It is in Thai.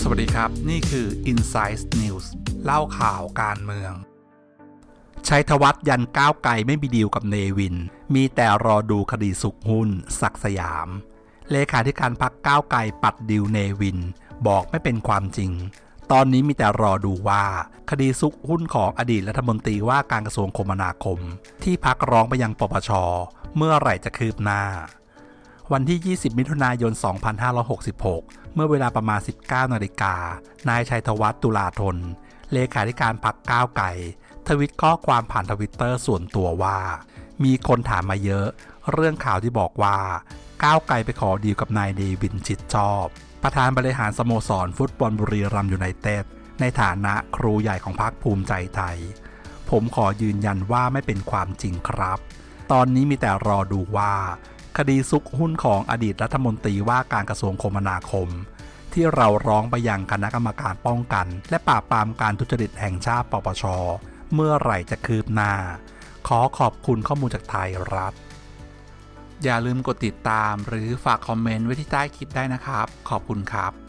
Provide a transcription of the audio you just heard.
สวัสดีครับ นี่คือ Insight News เล่าข่าวการเมือง ชัยธวัฒน์ยันก้าวไกลไม่มีดีลกับเนวิน มีแต่รอดูคดีสุกหุ้น ศักสยาม เลขาธิการพักก้าวไกลปัดดิวเนวิน บอกไม่เป็นความจริงตอนนี้มีแต่รอดูว่า คดีซุกหุ้นของอดีตรัฐมนตรีว่าการกระทรวงคมนาคม ที่พักร้องไปยังปปช เมื่อไหร่จะคืบหน้า วันที่ 20 มิถุนายน 2566 เมื่อเวลาประมาณ 19 นาฬิกา นายชัยธวัฒน์ตุลาธน เลขาธิการพักก้าวไก่ ทวิตข้อความผ่านทวิตเตอร์ส่วนตัวว่า มีคนถามมาเยอะ เรื่องข่าวที่บอกว่า ก้าวไกลไปขอดีลกับนายเดวินชิดชอบ ประธานบริหารสโมสรฟุตบอลบุรีรัมย์ยูไนเต็ด ในฐานะครูใหญ่ของพรรคภูมิใจไทย ผมขอยืนยันว่าไม่เป็นความจริงครับ ตอนนี้มีแต่รอดูว่า คดีซุกหุ้นของอดีตรัฐมนตรีว่าการกระทรวงคมนาคม ที่เราร้องไปยังคณะกรรมการป้องกัน และปราบปรามการทุจริตแห่งชาติปปช เมื่อไหร่จะคืบหน้า ขอขอบคุณข้อมูลจากไทยรัฐ อย่าลืมกดติดตามหรือฝากคอมเมนต์ไว้ที่ใต้คลิปได้นะครับ ขอบคุณครับ